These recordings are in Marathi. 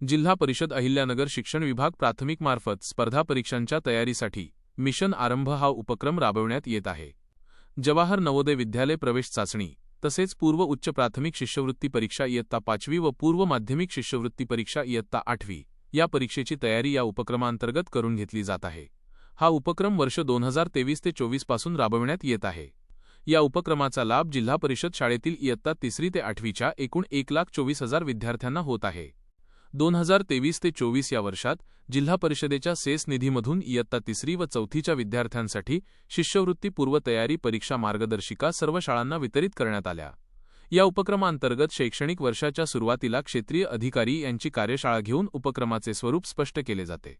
जिल्हा परिषद अहिल्यानगर शिक्षण विभाग प्राथमिक मार्फत स्पर्धा परीक्षांच्या तयारीसाठी मिशन आरंभ हा उपक्रम राबवण्यात येत आहे. जवाहर नवोदय विद्यालय प्रवेश चाचणी तसेच पूर्व उच्च प्राथमिक शिष्यवृत्ती परीक्षा इयत्ता पाचवी व पूर्व माध्यमिक शिष्यवृत्ती परीक्षा इयत्ता आठवी या परीक्षेची तयारी या उपक्रमांतर्गत करून घेतली जात आहे. हा उपक्रम वर्ष दोन हजार तेवीस ते चोवीसपासून राबविण्यात येत आहे. या उपक्रमाचा लाभ जिल्हा परिषद शाळेतील इयत्ता तिसरी ते आठवीच्या एकूण एक लाख चोवीस हजार विद्यार्थ्यांना होत आहे. दोन हजार तेवीस ते चोवीस या वर्षात जिल्हा परिषदेच्या सेस निधीमधून इयत्ता तिसरी व चौथीच्या विद्यार्थ्यांसाठी शिष्यवृत्ती पूर्वतयारी परीक्षा मार्गदर्शिका सर्व शाळांना वितरित करण्यात आल्या. या उपक्रमांतर्गत शैक्षणिक वर्षाच्या सुरुवातीला क्षेत्रीय अधिकारी यांची कार्यशाळा घेऊन उपक्रमाचे स्वरूप स्पष्ट केले जाते.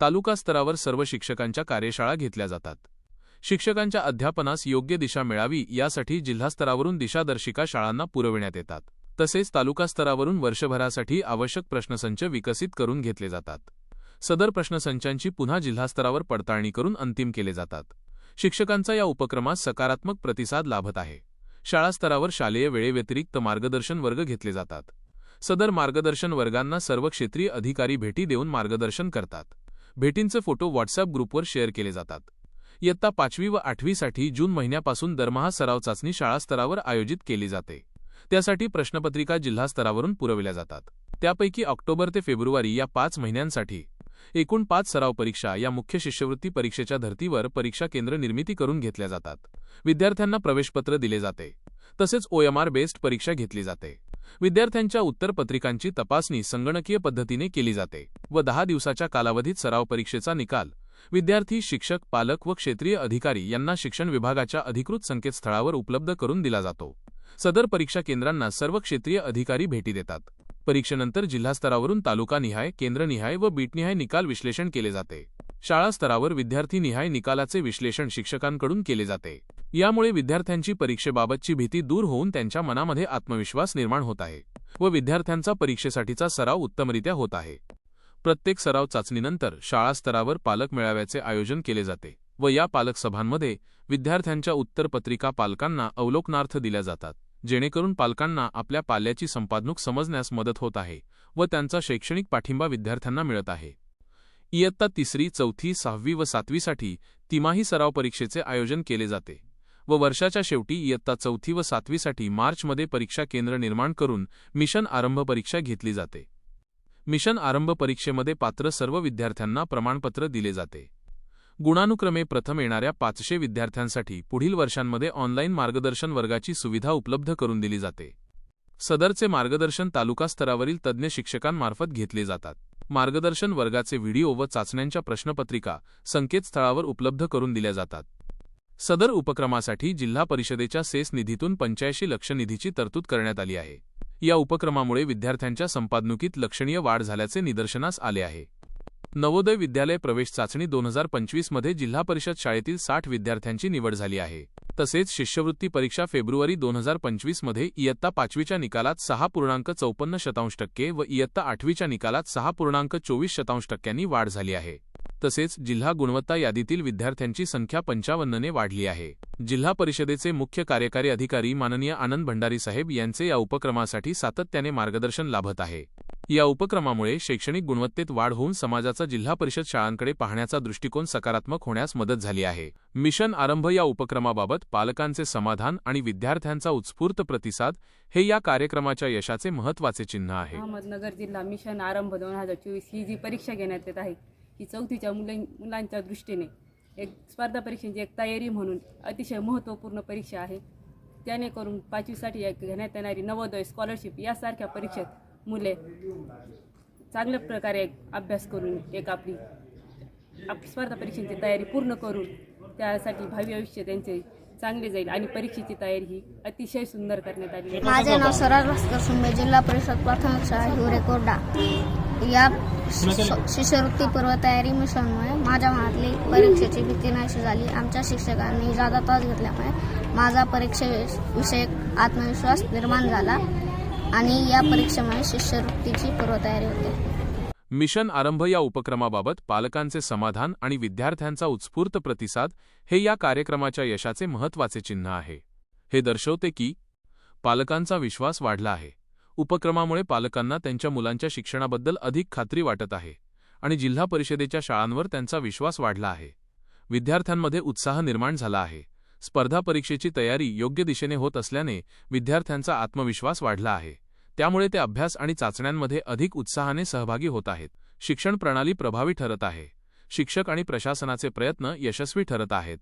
तालुका स्तरावर सर्व शिक्षकांच्या कार्यशाळा घेतल्या जातात. शिक्षकांच्या अध्यापनास योग्य दिशा मिळावी यासाठी जिल्हास्तरावरून दिशादर्शिका शाळांना पुरविण्यात येतात. तसेच तालुका स्तरावरून वर्षभरासाठी आवश्यक प्रश्नसंच विकसित करून घेतले जातात. सदर प्रश्नसंचांची पुन्हा जिल्हास्तरावर पडताळणी करून अंतिम केले जातात. शिक्षकांचा या उपक्रमास सकारात्मक प्रतिसाद लाभत आहे. शाळा स्तरावर शालेय वेळेव्यतिरिक्त मार्गदर्शन वर्ग घेतले जातात. सदर मार्गदर्शन वर्गांना सर्व क्षेत्रीय अधिकारी भेटी देऊन मार्गदर्शन करतात. भेटींचे फोटो व्हॉट्सअप ग्रुपवर शेअर केले जातात. इयत्ता पाचवी व आठवीसाठी जून महिन्यापासून दरमहा सराव चाचणी शाळा स्तरावर आयोजित केली जाते. त्यासाठी प्रश्नपत्रिका जिल्हा स्तरावरून पुरविल्या जातात. त्यापैकी ऑक्टोबर ते फेब्रुवारी या पाच महिन्यांसाठी एकूण पाच सराव परीक्षा या मुख्य शिष्यवृत्ती परीक्षेच्या धर्तीवर परीक्षा केंद्र निर्मिती करून घेतल्या जातात. विद्यार्थ्यांना प्रवेशपत्र दिले जाते. तसेच ओएमआर बेस्ड परीक्षा घेतली जाते. विद्यार्थ्यांच्या उत्तरपत्रिकांची तपासणी संगणकीय पद्धतीने केली जाते व दहा दिवसाच्या कालावधीत सराव परीक्षेचा निकाल विद्यार्थी शिक्षक पालक व क्षेत्रीय अधिकारी यांना शिक्षण विभागाच्या अधिकृत संकेतस्थळावर उपलब्ध करून दिला जातो. सदर परीक्षा केंद्रांना सर्व क्षेत्रीय अधिकारी भेटी देतात. परीक्षेनंतर जिल्हास्तरावरून तालुकानिहाय केंद्रनिहाय व बीटनिहाय निकाल विश्लेषण केले जाते. शाळा स्तरावर विद्यार्थीनिहाय निकालाचे विश्लेषण शिक्षकांकडून केले जाते. यामुळे विद्यार्थ्यांची परीक्षेबाबतची भीती दूर होऊन त्यांच्या मनामध्ये आत्मविश्वास निर्माण होत आहे व विद्यार्थ्यांचा परीक्षेसाठीचा सराव उत्तमरित्या होत आहे. प्रत्येक सराव चाचणीनंतर शाळा स्तरावर पालक मेळाव्याचे आयोजन केले जाते व या पालक सभांमध्ये विद्यार्थ्यांच्या उत्तरपत्रिका पालकांना अवलोकनार्थ दिल्या जातात. जेणेकरून पालकांना आपल्या पाल्याची संपादणूक समजण्यास मदत होत आहे व त्यांचा शैक्षणिक पाठिंबा विद्यार्थ्यांना मिळत आहे. इयत्ता तिसरी चौथी सहावी व सातवीसाठी तिमाही सराव परीक्षेचे आयोजन केले जाते व वर्षाच्या शेवटी इयत्ता चौथी व सातवीसाठी मार्चमध्ये परीक्षा केंद्र निर्माण करून मिशन आरंभ परीक्षा घेतली जाते. मिशन आरंभ परीक्षेमध्ये पात्र सर्व विद्यार्थ्यांना प्रमाणपत्र दिले जाते. गुणानुक्रमे प्रथम येणाऱ्या पाचशे विद्यार्थ्यांसाठी पुढील वर्षांमध्ये ऑनलाईन मार्गदर्शन वर्गाची सुविधा उपलब्ध करून दिली जाते. सदरचे मार्गदर्शन तालुका स्तरावरील तज्ज्ञ शिक्षकांमार्फत घेतले जातात. मार्गदर्शन वर्गाचे व्हिडिओ व चाचण्यांच्या प्रश्नपत्रिका संकेतस्थळावर उपलब्ध करून दिल्या जातात. सदर उपक्रमासाठी जिल्हा परिषदेच्या सेस निधीतून पंच्याऐंशी लक्ष निधीची तरतूद करण्यात आली आहे. या उपक्रमामुळे विद्यार्थ्यांच्या संपादणुकीत लक्षणीय वाढ झाल्याचे निदर्शनास आले आहे. नवोदय विद्यालय प्रवेश चाचणी दोन हजार पंचवीसमध्ये जिल्हा परिषद शाळेतील साठ विद्यार्थ्यांची निवड झाली आहे. तसेच शिष्यवृत्ती परीक्षा फेब्रुवारी दोन हजार पंचवीसमध्ये इयत्ता पाचवीच्या निकालात सहा पूर्णांक चौपन्न शतांश टक्के व इयत्ता आठवीच्या निकालात सहा पूर्णांक चोवीस शतांश टक्क्यांनी वाढ झाली आहे. तसेच जिल्हा गुणवत्ता यादीतील विद्यार्थ्यांची संख्या पंचावन्नने वाढली आहे. जिल्हा परिषदेचे मुख्य कार्यकारी अधिकारी माननीय आनंद भंडारी साहेब यांचे या उपक्रमासाठी सातत्याने मार्गदर्शन लाभत आहे. या उपक्रमामुळे शैक्षणिक गुणवत्तेत वाढ होऊन समाजाचा जिल्हा परिषद शाळांकडे पाहण्याचा दृष्टिकोन सकारात्मक होण्यास मदत झाली आहे. मिशन आरंभ या उपक्रमाबाबत पालकांचे समाधान आणि विद्यार्थ्यांचा उत्स्फूर्त प्रतिसाद हे या कार्यक्रमाच्या यशाचे महत्त्वाचे चिन्ह आहे. अहमदनगर जिल्हा मिशन आरंभ दोन हजार चोवीस ही जी परीक्षा घेण्यात येत आहे ही चौथीच्या मुलांच्या दृष्टीने एक स्पर्धा परीक्षेची एक तयारी म्हणून अतिशय महत्त्वपूर्ण परीक्षा आहे. त्याने करून पाचवीसाठी घेण्यात येणारी नवोदय स्कॉलरशिप यासारख्या परीक्षेत मुले. चांगल्या प्रकारे अभ्यास करून एक आपली आप स्पर्धा परीक्षेची तयारी पूर्ण करून त्यासाठी भावी आयुष्य त्यांचे चांगले जाईल आणि परीक्षेची तयारी ही अतिशय सुंदर करण्यात आली. माझे नाव स्वराज भास्कर सुंबे जिल्हा परिषद प्राथमिक शाळा या शि- शिष्यवृत्ती पूर्वतयारी मिशनमुळे माझ्या मनातली परीक्षेची भीती नाहीशी झाली. आमच्या शिक्षकांनी जादा तास घेतल्यामुळे माझा परीक्षेविषयक आत्मविश्वास निर्माण झाला. आणि या परीक्षेमुळे शिष्यवृत्तीची पूर्वतयारी होते. मिशन आरंभ या उपक्रमाबाबत पालकांचे समाधान आणि विद्यार्थ्यांचा उत्स्फूर्त प्रतिसाद हे या कार्यक्रमाच्या यशाचे महत्त्वाचे चिन्ह आहे. हे दर्शवते की पालकांचा विश्वास वाढला आहे. उपक्रमामुळे पालकांना त्यांच्या मुलांच्या शिक्षणाबद्दल अधिक खात्री वाटत आहे आणि जिल्हा परिषदेच्या शाळांवर त्यांचा विश्वास वाढला आहे. विद्यार्थ्यांमध्ये उत्साह निर्माण झाला आहे. स्पर्धा परीक्षेची तयारी योग्य दिशेने होत असल्याने विद्यार्थ्यांचा आत्मविश्वास वाढला आहे. त्यामुळे ते अभ्यास आणि चाचण्यांमध्ये अधिक उत्साहाने सहभागी होत आहेत. शिक्षण प्रणाली प्रभावी ठरत आहे. शिक्षक आणि प्रशासनाचे प्रयत्न यशस्वी ठरत आहेत.